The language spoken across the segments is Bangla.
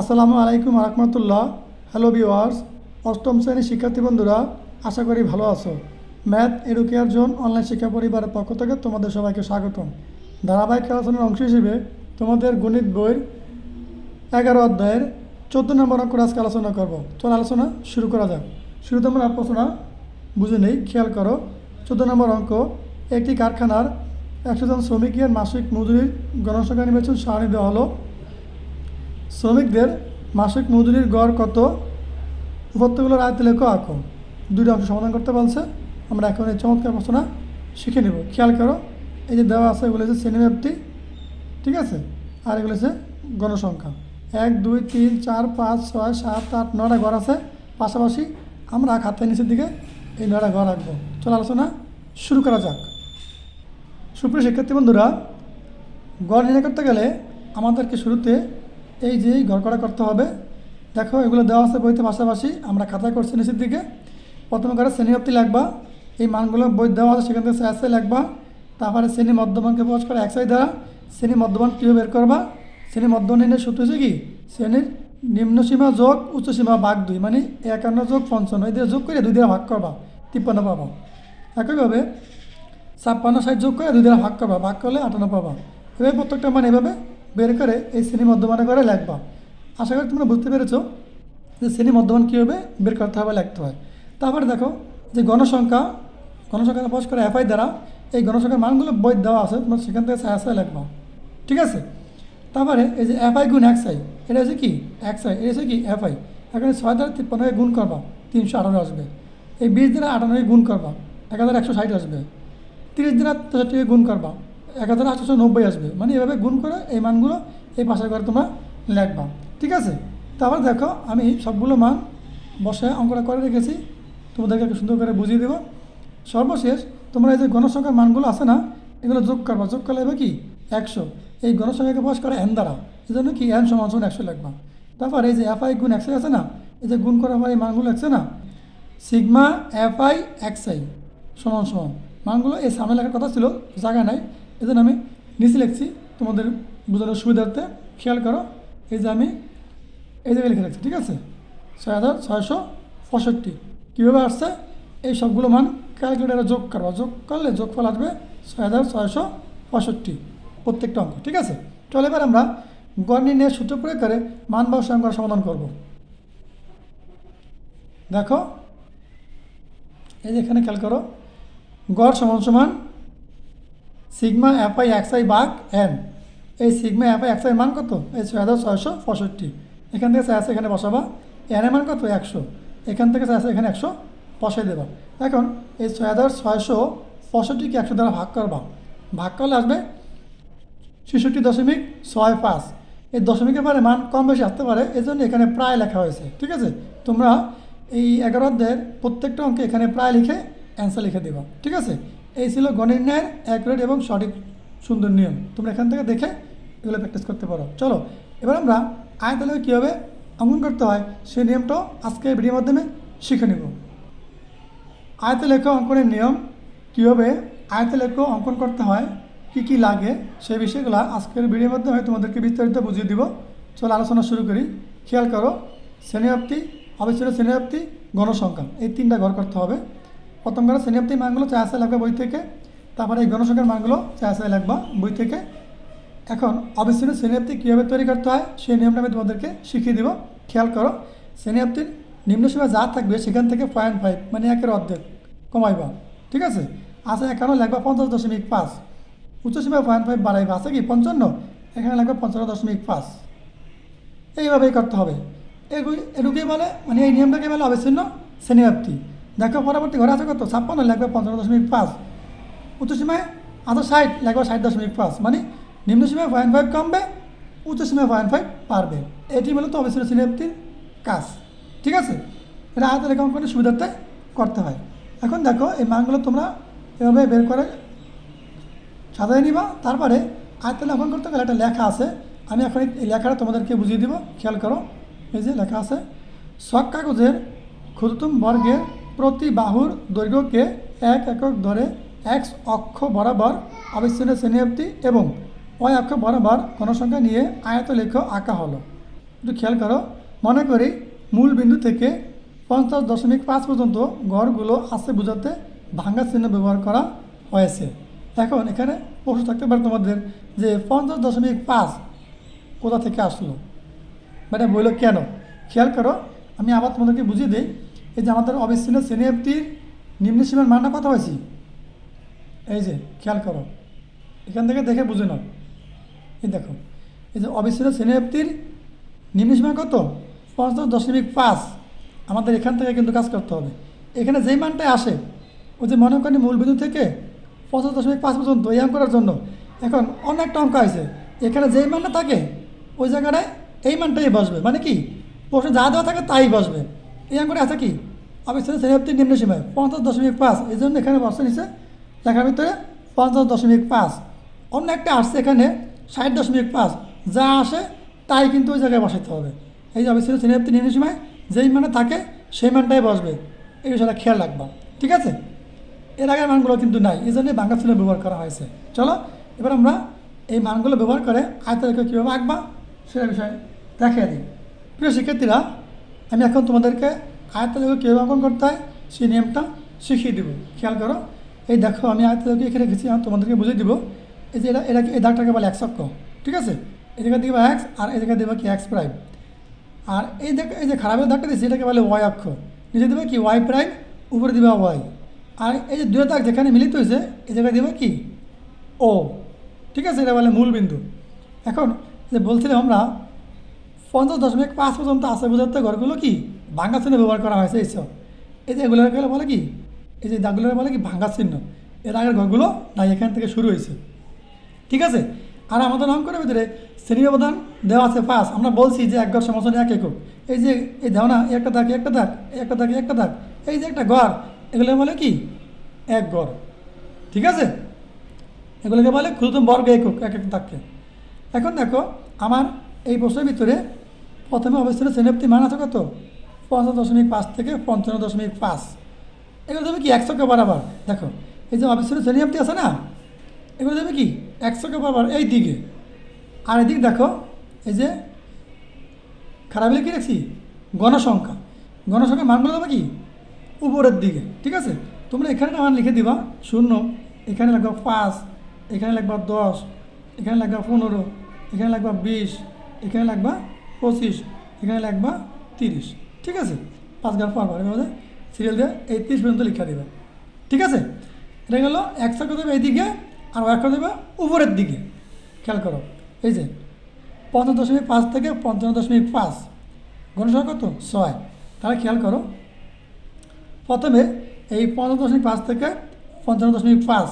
আসসালামু আলাইকুম রহমতুল্লাহ। হ্যালো ভিওয়ার্স অষ্টম শ্রেণির শিক্ষার্থী বন্ধুরা, আশা করি ভালো আছো। ম্যাথ এডুকেয়ার জোন অনলাইন শিক্ষা পরিবারের পক্ষ থেকে তোমাদের সবাইকে স্বাগতম। ধারাবাহিক আলোচনার অংশ হিসেবে তোমাদের গণিত বইয়ের এগারো অধ্যায়ের চোদ্দ নম্বর অঙ্ক আজকে আলোচনা করব। চল আলোচনা শুরু করা যাক। শুরুতে আমরা প্রশ্নটা বুঝে নেই, খেয়াল করো। চোদ্দ নম্বর অঙ্ক, একটি কারখানার একশো জন শ্রমিকের মাসিক মজুরির গণসংখ্যা নির্বাচন সারণী দেওয়া হলো। শ্রমিকদের মাসিক মজুরির গড় কত? উপত্যগুলোর আয়তে লেখো আঁকো। দুইটা অংশ সমাধান করতে বলছে। আমরা এখন এই চমৎকার প্রশ্নটা শিখে নেব। খেয়াল করো, এই যে দেওয়া আছে এগুলো হচ্ছে শ্রেণীব্যাপ্তি, ঠিক আছে? আর এগুলো হচ্ছে গণসংখ্যা। এক, দুই, তিন, চার, পাঁচ, ছয়, সাত, আট নটা ঘর আছে। পাশাপাশি আমরা খাতায় নিচের দিকে এই নটা ঘর রাখব। চলো আলোচনা শুরু করা যাক। সুপ্রিয় শিক্ষার্থী বন্ধুরা গড় নির্ণয় করতে গেলে আমাদেরকে শুরুতে এই যে গড় করা করতে হবে। দেখো, এগুলো দেওয়া আছে বইতে পাশাপাশি। আমরা খাতায় করছি নিচের দিকে। প্রথমে করে শ্রেণি অব্দি লাগবা এই মানগুলো বই দেওয়া আছে, সেখান থেকে এসে লাগবা তারপরে শ্রেণি মধ্যমানকে প্রকাশ করে একসাই দ্বারা। শ্রেণি মধ্যমান কীভাবে বের করবা? শ্রেণি নির্ণয় সূত্র হচ্ছে কি? শ্রেণির নিম্ন সীমা যোগ উচ্চ সীমা ভাগ দুই মানে একান্ন যোগ পঞ্চান্ন। এই দিয়ে যোগ করে দুই দিয়ে ভাগ করবা। তিপ্পান্ন পাবা। একইভাবে ছাপ্পান্ন ষাট যোগ করে দুই দ্বারা ভাগ করবা। ভাগ করলে আটান্ন পাবা। এভাবে প্রত্যেকটা মান এভাবে বের করে এই শ্রেণি মধ্যমানে করে লিখবা। আশা করি তোমরা বুঝতে পেরেছ যে শ্রেণি মধ্যমান কীভাবে বের করতে হবে, লিখতে হয়। তারপরে দেখো যে গণসংখ্যা গণসংখ্যা প্রকাশ করে এফআই দ্বারা এই গণসংখ্যার মানগুলো বই দেওয়া আছে, তোমার সেখান থেকে সায়া সায়া লিখবা। ঠিক আছে? তারপরে এই যে এফআই গুণ আই এটা হচ্ছে কি? আই এটা হচ্ছে কি? এফআই এখানে ছয় দ্বারা তিপ্পান্নকে গুণ করবা, তিনশো আঠারো আসবে। এই বিশ দ্বারা আটান্নকে গুণ করবা, এক হাজার একশো ষাট আসবে। তিরিশ দিনের তেষট্টিকে গুণ করবা এক হাজার আটশোশো নব্বই আসবে। মানে এভাবে গুণ করে এই মানগুলো এই পাশের করে তোমরা লিখবা। ঠিক আছে? তারপর দেখো, আমি সবগুলো মান বসে অঙ্কটা করে রেখেছি। তোমাদেরকে একটু সুন্দর করে বুঝিয়ে দেবো। সর্বশেষ, তোমরা এই যে গণসংখ্যার মানগুলো আছে না, এগুলো যোগ করবা। যোগ করলে হবে কি? একশো। এই গণসংখ্যাকে প্রকাশ করে এন দ্বারা। এই জন্য কি? এন সমান সমান একশো লিখবা। তারপর এই যে এফআই গুণ একশো আছে না, এই যে গুণ করার পর এই মানগুলো আছে না sigma F I X I সমান সমান। মানগুলো এই সামনে লেখার কথা ছিল, জায়গা নাই। এই জন্য আমি নিচে লিখছি তোমাদের বোঝানোর সুবিধার্থে। খেয়াল করো, এই যে আমি এই জায়গায় লিখে রাখছি, ঠিক আছে? ছয় হাজার ছয়শো পঁয়ষট্টি। কীভাবে আসছে? এই সবগুলো মান ক্যালকুলেটারে যোগ করবা। যোগ করলে যোগফল আসবে ছয় হাজার ছয়শো পঁয়ষট্টি প্রত্যেকটা অঙ্ক, ঠিক আছে? চলে এবার আমরা গড় নির্ণয়ের সূত্র প্রয়োগ করে মান বা সংখ্যার সমাধান করব। দেখো, এই যে এখানে খেয়াল করো, গড় সমান সমান সিগমা এফ আই আই বাঘ এন। এই সিগমা এফ আই আই মান কত? এই ছয় হাজার ছয়শো পঁয়ষট্টি। এখান থেকে আছে এখানে বসাবা। এন মান কত? একশো। এখান থেকে আছে এখানে একশো। বসাই দেবা। এখন এই ছয় হাজার ছয়শো পঁয়ষট্টিকে একশো দ্বারা ভাগ করবা। ভাগ করলে আসবে ছেষট্টি দশমিক ছয় পাঁচ। এই দশমিকের পরে মান কম বেশি আসতে পারে এই জন্য এখানে প্রায় লেখা হয়েছে। ঠিক আছে? তোমরা এই এগারো প্রত্যেকটা অঙ্কে এখানে প্রায় লিখে অ্যান্সার লিখে দেবা। ঠিক আছে? এই ছিল গণিত ন্যায়ের অ্যাকুরেট এবং সঠিক সুন্দর নিয়ম। তোমরা এখান থেকে দেখে এগুলো প্র্যাকটিস করতে পারো। চলো, এবার আমরা আয়তালে কীভাবে অঙ্কন করতে হয় সেই নিয়মটাও আজকে ভিডিওর মাধ্যমে শিখে নেব। আয়তলেখ অঙ্কনের নিয়ম কীভাবে আয়তলেখ অঙ্কন করতে হয়, কি কি লাগে, সেই বিষয়গুলো আজকের ভিডিওর মাধ্যমে তোমাদেরকে বিস্তারিত বুঝিয়ে দিব। চলো আলোচনা শুরু করি। খেয়াল করো, শ্রেণীব্যাপ্তি অবিচ্ছিন্ন শ্রেণীব্যাপ্তি, গণসংখ্যা, এই তিনটা ঘর করতে হবে। প্রথম করে শ্রেণীব্যাপ্তি মানগুলো চা আসে লাগবে বই থেকে, তারপরে এই গণসংখ্যার মানগুলো চা আসে লাগবা বই থেকে। এখন অবিচ্ছিন্ন শ্রেণীব্যাপ্তি কীভাবে তৈরি করতে হয়, সেই নিয়মটা আমি তোমাদেরকে শিখিয়ে দিব। খেয়াল করো, শ্রেণীব্যাপ্তির নিম্ন সীমা যা থাকবে সেখান থেকে পয়েন্ট ফাইভ মানে একের অর্ধেক, কমাইবা। ঠিক আছে? আছে এখানে লাগবা পঞ্চাশ দশমিক পাঁচ। উচ্চ সীমা পয়েন্ট ফাইভ বাড়াইবা, আছে কি পঞ্চান্ন? এখানে লাগবে পঞ্চান্ন দশমিক পাঁচ। এইভাবেই করতে হবে। এগুলি এটুকুই বলে মানে এই নিয়মটাকে বলে অবিচ্ছিন্ন শ্রেণীব্যাপ্তি। দেখো পরবর্তী ঘরে আছে কত? ছাপ্পান্ন লাগবে পঞ্চান্ন দশমিক পাঁচ। উচ্চ সীমায় আছে ষাট লাগবে ষাট দশমিক পাঁচ। মানে নিম্ন সীমায় পয়েন্ট ফাইভ কমবে, উচ্চ সীমায় পয়েন্ট ফাইভ পারবে এটি মূলত অবিচ্ছিন্ন শ্রেণীব্যাপ্তির কাজ। ঠিক আছে? এটা আয়তের অঙ্কনের সুবিধার্থে করতে হয়। এখন দেখো, এই মানগুলো তোমরা এভাবে বের করে সাজায় নিবা। তারপরে আয়তের অঙ্কন করতে গেলে একটা লেখা আছে। আমি এখন এই লেখাটা তোমাদেরকে বুঝিয়ে দিব। খেয়াল করো। এই যে লেখা আছে শখ কাগজের ক্ষুদ্রতম বর্গের প্রতি বাহুর দৈর্ঘ্যকে এক একক ধরে এক্স অক্ষ বরাবর অবিচ্ছিন্ন শ্রেণীব্যাপ্তি এবং ওই অক্ষ বরাবর গণসংখ্যা নিয়ে আয়ত আয়তলেখ আঁকা হলো। একটু খেয়াল করো, মনে করি মূল বিন্দু থেকে পঞ্চাশ দশমিক পাঁচ পর্যন্ত গড়গুলো আছে বোঝাতে ভাঙ্গা চিহ্ন ব্যবহার করা হয়েছে। এখন এখানে প্রশ্ন থাকতে পারে তোমাদের যে পঞ্চাশ দশমিক পাঁচ কোথা থেকে আসলো? মানে বলল কেন? খেয়াল করো, আমি আবার তোমাদেরকে বুঝিয়ে দিই এই যে আমাদের অবিচ্ছিন্ন শ্রেণির নিম্ন সীমার মানটা কথা হয়েছি? এই যে, খেয়াল করো। এখান থেকে দেখে বুঝে নাও। এই দেখো, এই যে অবিচ্ছিন্ন শ্রেণির নিম্ন সীমা কত? পঞ্চাশ দশমিক পাঁচ। আমাদের এখান থেকে কিন্তু কাজ করতে হবে। এখানে যেই মানটাই আসে, ওই যে মনে করেন মূল বিন্দু থেকে পঞ্চাশ দশমিক পাঁচ পর্যন্ত এই অঙ্ক করার জন্য। এখন অনেকটা অঙ্ক আছে। এখানে যেই মানটা থাকে, ওই জায়গাটায় এই মানটাই বসবে। মানে কি? প্রশ্ন যা দেওয়া থাকে তাই বসবে। এই অঙ্কটা আছে কি? অবিচ্ছিন্ন শ্রেণির নিম্ন সীমায়, পঞ্চাশ দশমিক পাঁচ, এই জন্য এখানে বসে নিছে লেখার ভিতরে পঞ্চাশ দশমিক পাঁচ। অন্য একটা আসছে এখানে ষাট দশমিক পাঁচ। যা আসে তাই কিন্তু ওই জায়গায় বসাতে হবে। এই যে অবিচ্ছিন্ন শ্রেণীপ্তি নিম্ন সীমায়, যেই মানে থাকে সেই মানটাই বসবে। এই বিষয়টা খেয়াল রাখবা, ঠিক আছে? এর আগের মানগুলো কিন্তু নাই, এই জন্যই বাংলা চিহ্ন ব্যবহার করা হয়েছে। চলো, এবার আমরা এই মানগুলো ব্যবহার করে আয়তরেখা কীভাবে আঁকবা, সেটা বিষয়ে দেখিয়ে দিই। প্রিয় শিক্ষার্থীরা আমি এখন তোমাদেরকে আয়তরেখা কীভাবে অঙ্কন করতে হয়, সেই নিয়মটা শিখিয়ে দেবো। খেয়াল করো। এই দেখো, আমি আয়তরেখা এখানে রেখেছি আমি তোমাদেরকে বুঝিয়ে দিব। এই যে এটা এটা এই দাগটাকে বলে অক্ষ, ঠিক আছে? এই জায়গায় দিবা এক্স আর এই জায়গায় দেবা কি এক্স প্রাইম আর এই দেখ, এই যে খারাপের দাগটা দিয়েছি, এটাকে বলে ওয়াই অক্ষ। নিচে দেবে কি ওয়াই প্রাইম উপরে দিবা ওয়াই আর এই যে দুটো দাগ যেখানে মিলিত হয়েছে, এই জায়গায় দেবে কি ও ঠিক আছে? এটা বলে মূল বিন্দু। এখন যে বলছিলাম আমরা পঞ্চাশ দশমিক পাঁচ পর্যন্ত আছে বোঝাতে ঘরগুলো কি? ভাঙ্গা চিহ্ন ব্যবহার করা হয়েছে এইসব এই যে এগুলোর গেলে বলে কি? এই যে দাগগুলোর বলে কি? ভাঙ্গা চিহ্ন। এর আগের ঘরগুলো না এখান থেকে শুরু হয়েছে। ঠিক আছে? আর আমাদের অঙ্কের ভিতরে শ্রেণি ব্যবধান দেওয়া আছে পাঁচ। আমরা বলছি যে এক ঘর সমস্যা এক একক। এই যে, এই না একটা দাগ একটা দাগ একটা দাগ একটা দাগ এই যে একটা ঘর এগুলো বলে কি? এক ঘর। ঠিক আছে? এগুলোকে বলে ক্ষুদ্রতম বর্গ একক, এক এক দাগকে এখন দেখো, আমার এই বছরের ভিতরে প্রথমে অবস্থিত শ্রেণীপ্তি মান আছে কত? পঞ্চাশ দশমিক পাঁচ থেকে পঞ্চান্ন দশমিক পাঁচ। এগুলো দেবে কি? একশোকে বরাবর। দেখো, এই যে অবস্থিত শ্রেণীপ্তি আছে না? এগুলো দেবে কি? একশোকে বরাবর, এই দিকে। আর এদিক দেখো, এই যে খারাপ হলে কী রাখছি? গণসংখ্যা। গণসংখ্যা মানগুলো দেবে কি? উপরের দিকে, ঠিক আছে? তোমরা এখানে মান লিখে দিবা, শূন্য। এখানে লাগবা পাঁচ, এখানে লাগবা দশ, এখানে লাগবা পনেরো, এখানে লাগবা বিশ, এখানে লাগবা পঁচিশ, এখানে লাগবা তিরিশ। ঠিক আছে? পাঁচ গার পর এভাবে সিরিয়াল দিয়ে এই তিরিশ পর্যন্ত লিখা দেবে। ঠিক আছে? এটা গেলো একশো দেবে এইদিকে, আর একটা দেবে উপরের দিকে। খেয়াল করো। এই যে পঞ্চাশ দশমিক পাঁচ থেকে পঞ্চান্ন দশমিক পাঁচ। গণসংখ্যা কত? ছয়। তাহলে খেয়াল করো। প্রথমে এই পঞ্চাশ দশমিক পাঁচ থেকে পঞ্চান্ন দশমিক পাঁচ।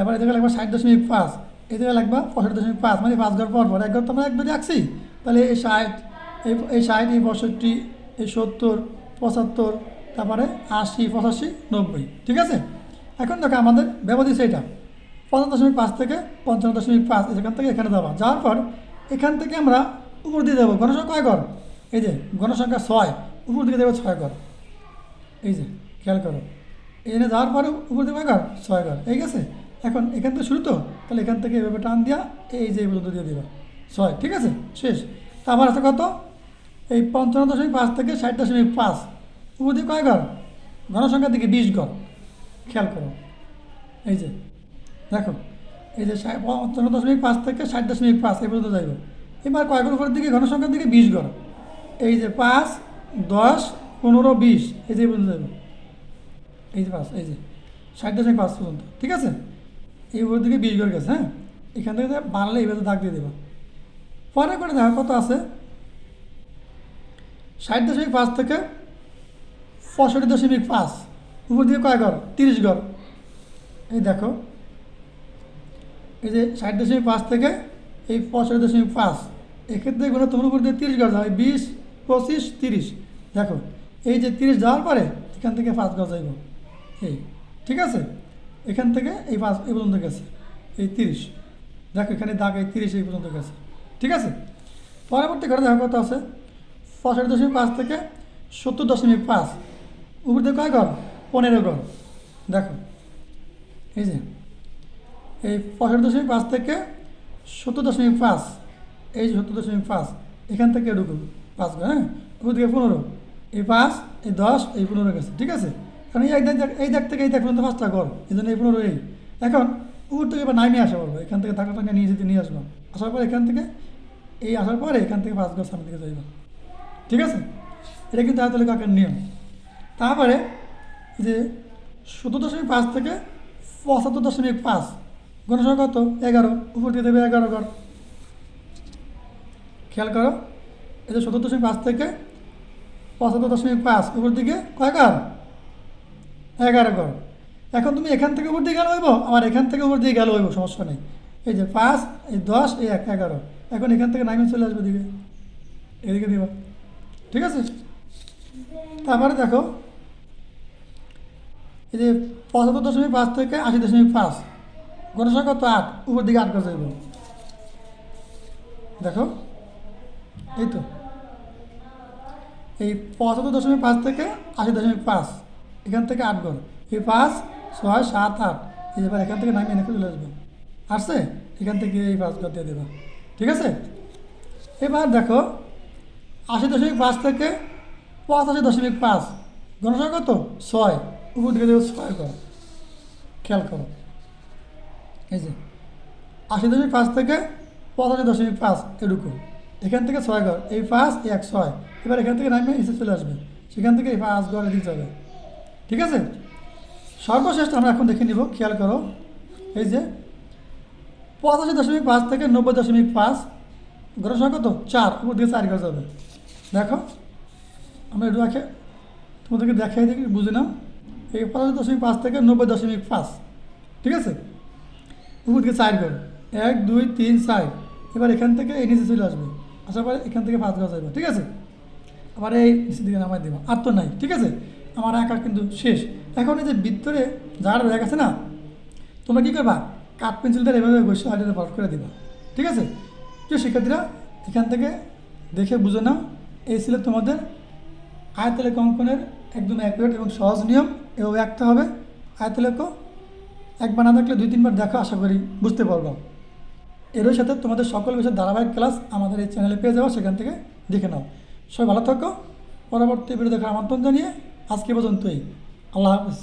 এবার এদিকে লাগবে ষাট দশমিক পাঁচ। এদিকে লাগবে পঁয়ষট্টি দশমিক পাঁচ মানে পাঁচ ঘর পর পর। এক ঘর তো আমরা একবারে রাখছি তাহলে এই ষাট এই এই ষাট, এই পঁয়ষট্টি, এই সত্তর, পঁচাত্তর, তারপরে আশি, পঁচাশি, নব্বই, ঠিক আছে? এখন দেখো আমাদের ব্যবধি সেইটা পঞ্চাশ দশমিক পাঁচ থেকে পঞ্চান্ন দশমিক পাঁচ এখান থেকে এখানে যাওয়া যাওয়ার পর এখান থেকে আমরা উপর দিয়ে যাব গণসংখ্যা কয় ঘর? এই যে গণসংখ্যা ছয়, উপর দিকে দেবো ছয় ঘর। এই যে, খেয়াল করো। এখানে যাওয়ার পরে উপর দিকে ঘর? ছয় ঘর। এই গেছে? এখন এখান থেকে শুরু তো? তাহলে এখান থেকে এভাবে টান দিয়া এই যে পর্যন্ত দিয়ে দিবা। ছয়, ঠিক আছে? শেষ। তারপর আছে কত? এই পঞ্চান্ন দশমিক পাঁচ থেকে ষাট দশমিক পাঁচ। উপর দিকে কয় ঘর? গণসংখ্যার দিকে বিশ ঘর। খেয়াল করো। এই যে, দেখো, এই যে পঞ্চান্ন দশমিক পাঁচ থেকে ষাট দশমিক পাঁচ, এই পর্যন্ত যাইব। এবার কয়েকের উপরের দিকে? ঘনসংখ্যার দিকে বিশ ঘর। এই যে পাঁচ, দশ, পনেরো, বিশ, এই যে পর্যন্ত যাইব। এই যে পাঁচ, এই যে ষাট দশমিক পাঁচ পর্যন্ত, ঠিক আছে? এই উপরের দিকে বিশ ঘর গেছে হ্যাঁ? এখান থেকে বাড়লে এইভাবে দাগ দিয়ে দেবো। পরে করে দেখো কত আছে? ষাট দশমিক পাঁচ থেকে পঁয়ষট্টি দশমিক পাঁচ। উপর দিকে কয় ঘর? তিরিশ ঘর। এই দেখো, এই যে ষাট দশমিক পাঁচ থেকে এই পঁয়ষট্টি দশমিক পাঁচ, এক্ষেত্রে গুলো তোমার উপর দিয়ে তিরিশ গজ হয় বিশ, পঁচিশ, তিরিশ। দেখো, এই যে তিরিশ যাওয়ার পরে এখান থেকে পাঁচ ঘর যাইব। এই, ঠিক আছে? এখান থেকে এই পাঁচ এই পর্যন্ত গেছে, এই তিরিশ। দেখো, এখানে দাগ এই তিরিশ এই পর্যন্ত গেছে, ঠিক আছে? পরবর্তী ঘরে দেখো কত আছে? পঁয়ষট্টি দশমিক পাঁচ থেকে সত্তর দশমিক পাঁচ। উপর দিয়ে কয় ঘর পনেরো ঘর দেখো, এই যে, এই পঁয়ষট্টি দশমিক পাঁচ থেকে সত্তর দশমিক পাঁচ, এই যে সত্তর দশমিক পাঁচ, এখান থেকে ঢুকুন পাঁচ ঘর হ্যাঁ? উপর দিকে পনেরো, এই পাঁচ, এই দশ, এই পনেরো গেছে, ঠিক আছে? কারণ এই দেখ এই দেখ থেকে এই দেখ পর্যন্ত পাঁচটা ঘর এই জন্য এই পনেরো এই। এখন উপর থেকে এবার নামিয়ে আসা বলব, এখান থেকে টাকা টাকা নিয়ে যেতে, নিয়ে আসব। আসার পর এখান থেকে, এই আসার পরে এখান থেকে পাঁচ ঘর সামনে দিকে যাইব। ঠিক আছে? এটা কিন্তু আয়তলে কাকের নিয়ম। তারপরে যে সত্তর দশমিক পাঁচ থেকে পঁচাত্তর দশমিক পাঁচ গণসংখ্যা কত? এগারো। উপর দিয়ে দেবে এগারো ঘর। খেয়াল করো, এই যে সত্তর দশমিক পাঁচ থেকে পঁচাত্তর দশমিক পাঁচ, উপর দিকে কয় ঘর? এগারো ঘর। এখন তুমি এখান থেকে উপর দিয়ে গেলে হইব আমার এখান থেকে উপর দিয়ে গেলে হইব, সমস্যা নেই। এই যে পাঁচ, এই দশ, এই এক, এগারো। এখন এখান থেকে নাইমে চলে আসবে দিকে এদিকে দিবা। ঠিক আছে? তারপরে দেখো। এই যে পঁচাত্তর দশমিক পাঁচ থেকে আশি দশমিক পাঁচ। গণসংখ্যা কত আট, উপর দিকে আট করে যাইব। দেখো? এই তো। এই পঁচাত্তর দশমিক পাঁচ থেকে আশি দশমিক পাঁচ। এখান থেকে আট গড় এই পাঁচ, ছয়, সাত, আট। এই এবার এখান থেকে নামিয়ে এনেকে চলে আসবে। আসছে? এখান থেকে এই পাঁচ ঘর দিয়ে দেবা। ঠিক আছে? এবার দেখো আশি দশমিক পাঁচ থেকে পঁচাশি দশমিক পাঁচ। গণসংখ্যা কত? ছয়। উপর দিকে দেবো ছয় ঘর। খেয়াল করো। এই যে, আশি দশমিক পাঁচ থেকে পঁচাশি দশমিক পাঁচ এটুকু। এখান থেকে ছয় ঘর। এই পাঁচ এক, ছয়। এবার এখান থেকে নামে নিচে চলে আসবে। সেখান থেকে এই পাঁচ ঘর এদিকে যাবে। ঠিক আছে? সর্বশেষ আমরা এখন দেখে নিব। খেয়াল করো। এই যে, পঁচাশি দশমিক পাঁচ থেকে নব্বই দশমিক পাঁচ। ঘরের সংখ্যা কত? চার। উপর দিয়ে চার ঘর যাবে। দেখো, আমরা একটু দেখে, তোমাদেরকে দেখাই দেখি, বুঝে নাও। এই পঁচাশি দশমিক পাঁচ থেকে নব্বই দশমিক পাঁচ, ঠিক আছে? উপর দিকে চার ঘর এক, দুই, তিন, চার। এবার এখান থেকে এই নিচে চলে আসবে। আসার পরে এখান থেকে পাঁচ ঘর যাবে ঠিক আছে? আবার এই নিচের দিকে নামাই দেবো। আর তো নাই, ঠিক আছে? আমার আঁকা কিন্তু শেষ। এখন এই যে ভিতরে যার রয়ে আছে না, তোমরা কী করবা? কাঠ পেন্সিলটা এভাবে বসে আইডিয়াতে বট করে দিবা, ঠিক আছে? প্রিয় শিক্ষার্থীরা এখান থেকে দেখে বুঝে নাও। এই ছিল তোমাদের আয়তলেক অঙ্কনের একদম অ্যাকুরেট এবং সহজ নিয়ম। এভাবে আঁকতে হবে। আয়তলেখ একবার না দেখলে দুই, তিনবার দেখা আশা করি বুঝতে পারব। এরই সাথে তোমাদের সকল বিষয়ে ধারাবাহিক ক্লাস আমাদের এই চ্যানেলে পেয়ে যাওয়া সেখান থেকে দেখে নাও। সবাই ভালো থাকো। পরবর্তী ভিডিও দেখার আমন্ত্রণ জানিয়ে আজকে পর্যন্তই। আল্লাহ হাফিজ।